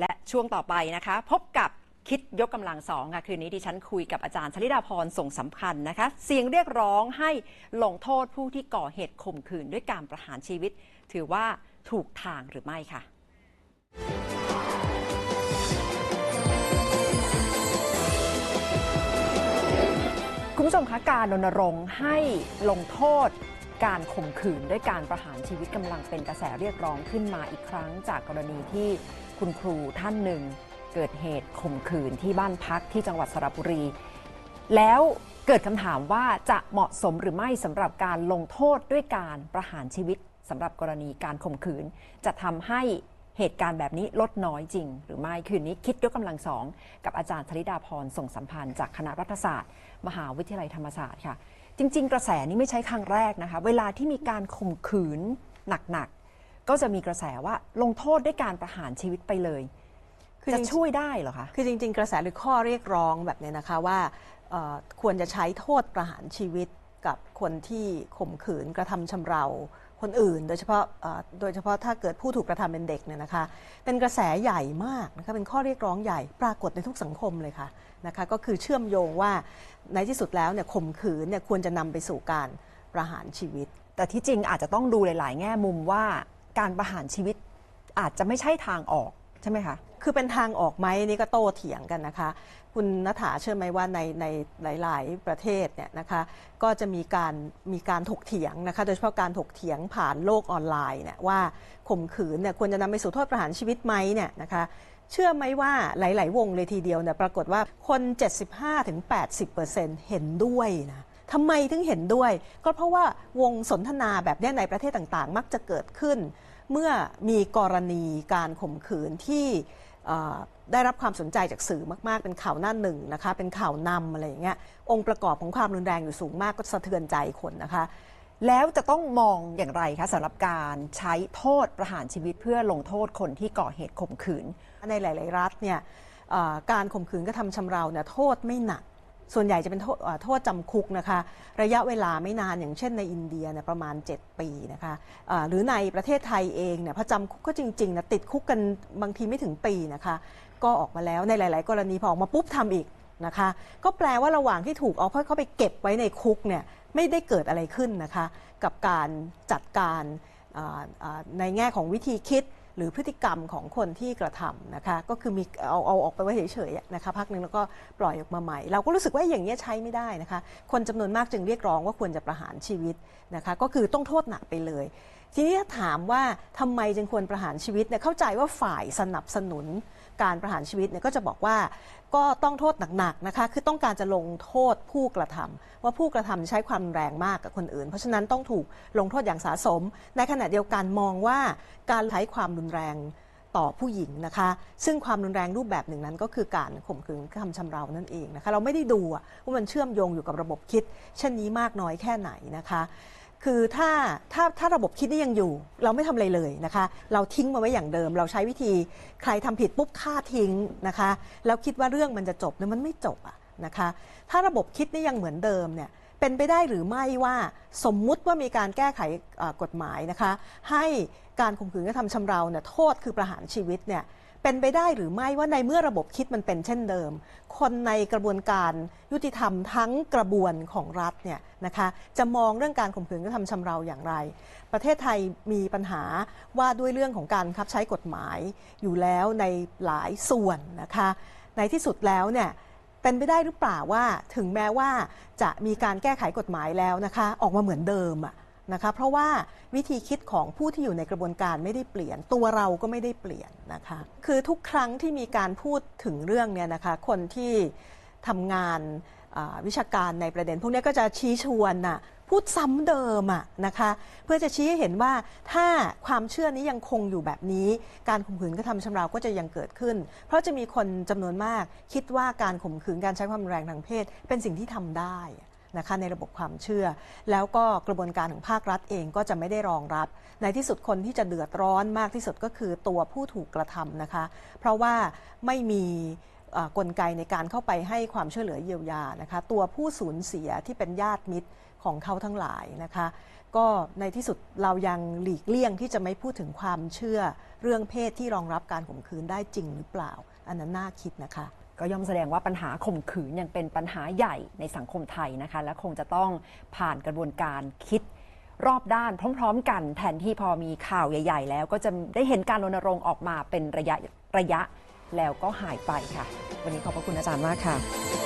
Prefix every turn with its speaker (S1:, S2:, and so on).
S1: และช่วงต่อไปนะคะ พบกับคิดยกกำลังสองค่ะ คืนนี้ดิฉันคุยกับอาจารย์ชลิดาพรส่งสำคัญนะคะ เสียงเรียกร้องให้ลงโทษผู้ที่ก่อเหตุข่มขืนด้วยการประหารชีวิต ถือว่าถูกทางหรือไม่ค่ะคุณผู้ชมคะการรณรงค์ให้ลงโทษการข่มขืนด้วยการประหารชีวิตกำลังเป็นกระแสเรียกร้องขึ้นมาอีกครั้งจากกรณีที่ คุณครูท่านหนึ่งเกิดเหตุข่มขืนที่บ้านพักที่จังหวัดสระบุรี แล้วเกิดคำถามว่าจะเหมาะสมหรือไม่สำหรับการลงโทษด้วยการประหารชีวิตสำหรับกรณีการข่มขืน จะทำให้เหตุการณ์แบบนี้ลดน้อยจริง หรือไม่คืนนี้คิดยกกำลังสอง กับอาจารย์ธริดาพรส่งสัมพันธ์จากคณะรัฐศาสตร์ มหาวิทยาลัยธรรมศาสตร์ค่ะ จริง ๆ กระแสนี้ไม่ใช่ครั้งแรกนะคะ เวลาที่มีการข่มขืนหนักๆ ก็จะมีกระแสว่าลงโทษด้วยการประหารชีวิตไปเลย
S2: คือ
S1: จะ
S2: จริง
S1: ช่วยได้เหรอคะ
S2: คือจริง ๆ กระแสหรือข้อเรียกร้องแบบเนี้ยนะคะว่าเอ่อควรจะใช้โทษประหารชีวิตกับคนที่ข่มขืนกระทำชำเราคนอื่น โดยเฉพาะเอ่อโดยเฉพาะถ้าเกิดผู้ถูกกระทำเป็นเด็กเนี่ยนะคะ เป็นกระแสใหญ่มากนะคะเป็นข้อเรียกร้องใหญ่ปรากฏในทุกสังคมเลยค่ะนะคะ ก็คือเชื่อมโยงว่าในที่สุดแล้วเนี่ยข่มขืนเนี่ยควรจะนำไปสู่การประหารชีวิต
S1: แต่ที่จริงอาจจะต้องดูหลาย ๆ แง่มุมว่า การประหารชีวิตอาจจะไม่ใช่ทางออกใช่ไหมคะ
S2: คือเป็นทางออกไหมนี่ก็โต้เถียงกันนะคะ คุณนัฐาเชื่อไหมว่าในในหลาย ๆ ประเทศเนี่ยนะคะก็จะมีการมีการถกเถียงนะคะโดยเฉพาะการถกเถียงผ่านโลกออนไลน์เนี่ยว่าข่มขืนเนี่ยควรจะนำไปสู่โทษประหารชีวิตไหมเนี่ยนะคะเชื่อไหมว่าหลาย ๆ วงเลยทีเดียวเนี่ยปรากฏว่าคน 75-80%เห็นด้วยนะ ทำไมถึงเห็นด้วย ก็เพราะว่าวงสนทนาแบบนี้ในประเทศต่างๆ มักจะเกิดขึ้น เมื่อมีกรณีการข่มขืนที่ได้รับความสนใจจากสื่อมาก ๆ เป็นข่าวหน้าหนึ่งนะคะ เป็นข่าวนำอะไรอย่างเงี้ย องค์ประกอบของความรุนแรงอยู่สูงมากก็สะเทือนใจคนนะคะ
S1: แล้วจะต้องมองอย่างไรคะสำหรับการใช้โทษประหารชีวิตเพื่อลงโทษคนที่ก่อเหตุข่มขืน
S2: ในหลาย ๆ รัฐเนี่ยการข่มขืนกระทำชำเราเนี่ยโทษไม่หนัก ส่วนใหญ่จะเป็นโทษโทษจำคุกนะคะ ระยะเวลาไม่นานอย่างเช่นในอินเดียเนี่ยประมาณ 7 ปีนะคะเอ่อหรือในประเทศไทยเองเนี่ยพอจำคุกก็จริงๆนะติดคุกกันบางทีไม่ถึงปีนะคะ ก็ออกมาแล้วในหลาย ๆ กรณีพอออกมาปุ๊บทำอีกนะคะ ก็แปลว่าระหว่างที่ถูกเอาเข้าไปเก็บไว้ในคุกเนี่ยไม่ได้เกิดอะไรขึ้นนะคะ กับการจัดการในแง่ของวิธีคิด หรือพฤติกรรมของคนที่กระทำนะคะก็คือมีเอาเอาออกไปไว้เฉยๆนะคะพักหนึ่งแล้วก็ปล่อยออกมาใหม่ เราก็รู้สึกว่าอย่างนี้ใช้ไม่ได้นะคะ คนจำนวนมากจึงเรียกร้องว่าควรจะประหารชีวิตนะคะก็คือต้องโทษหนักไปเลย ทีนี้ถ้าถามว่าทำไมจึงควรประหารชีวิตเนี่ยเข้าใจว่าฝ่ายสนับสนุน การประหารชีวิตเนี่ยก็จะบอกว่าก็ต้องโทษหนักๆนะคะ คือต้องการจะลงโทษผู้กระทำว่าผู้กระทำใช้ความแรงมากกับคนอื่น เพราะฉะนั้นต้องถูกลงโทษอย่างสาสม ในขณะเดียวกันมองว่าการใช้ความรุนแรงต่อผู้หญิงนะคะ ซึ่งความรุนแรงรูปแบบหนึ่งนั้นก็คือการข่มขืนกระทำชำเรานั่นเองนะคะ เราไม่ได้ดูว่ามันเชื่อมโยงอยู่กับระบบคิด เช่นนี้มากน้อยแค่ไหนนะคะ คือถ้าถ้าถ้าระบบคิดนี่ยังอยู่ เราไม่ทำอะไรเลยนะคะ เราทิ้งมาไว้อย่างเดิม เราใช้วิธีใครทำผิดปุ๊บฆ่าทิ้งนะคะ แล้วคิดว่าเรื่องมันจะจบเนี่ยมันไม่จบอะนะคะ ถ้าระบบคิดนี่ยังเหมือนเดิมเนี่ยเป็นไปได้หรือไม่ว่าสมมุติว่ามีการแก้ไขกฎหมายนะคะ ให้การข่มขืนกระทำชำเราเนี่ยโทษคือประหารชีวิตเนี่ย เป็นไปได้หรือไม่ว่าในเมื่อระบบคิดมันเป็นเช่นเดิม คนในกระบวนการยุติธรรมทั้งกระบวนของรัฐเนี่ยนะคะจะมองเรื่องการข่มขืนกระทำชำเราอย่างไร ประเทศไทยมีปัญหาว่าด้วยเรื่องของการคับใช้กฎหมายอยู่แล้วในหลายส่วนนะคะในที่สุดแล้วเนี่ยเป็นไปได้หรือเปล่าว่าถึงแม้ว่าจะมีการแก้ไขกฎหมายแล้วนะคะออกมาเหมือนเดิมอะ นะคะเพราะว่าวิธีคิดของผู้ที่อยู่ในกระบวนการไม่ได้เปลี่ยน ตัวเราก็ไม่ได้เปลี่ยนนะคะคือทุกครั้งที่มีการพูดถึงเรื่องเนี่ยนะคะคนที่ทำงานวิชาการในประเด็น พวกนี้ก็จะชี้ชวนน่ะพูดซ้ำเดิมอะนะคะเพื่อจะชี้ให้เห็นว่าถ้าความเชื่อนี้ยังคงอยู่แบบนี้ การข่มขืนกระทำชำเราก็จะยังเกิดขึ้น เพราะจะมีคนจำนวนมากคิดว่าการข่มขืนการใช้ความรุนแรงทางเพศ เป็นสิ่งที่ทำได้ นะคะในระบบความเชื่อ แล้วก็กระบวนการของภาครัฐเองก็จะไม่ได้รองรับ ในที่สุดคนที่จะเดือดร้อนมากที่สุดก็คือตัวผู้ถูกกระทำนะคะ เพราะว่าไม่มีกลไกในการเข้าไปให้ความช่วยเหลือเยียวยานะคะ ตัวผู้สูญเสียที่เป็นญาติมิตรของเขาทั้งหลายนะคะ ก็ในที่สุดเรายังหลีกเลี่ยงที่จะไม่พูดถึงความเชื่อเรื่องเพศที่รองรับการข่มขืนได้จริงหรือเปล่า อันนั้นน่าคิดนะคะ
S1: ก็ย่อมแสดงว่าปัญหาข่มขืนยังเป็นปัญหาใหญ่ในสังคมไทยนะคะ และคงจะต้องผ่านกระบวนการคิดรอบด้านพร้อม ๆ กันแทนที่พอมีข่าวใหญ่ ๆ แล้วก็จะได้เห็นการรณรงค์ออกมาเป็นระยะระยะแล้วก็หายไปค่ะ วันนี้ขอบพระคุณอาจารย์มากค่ะ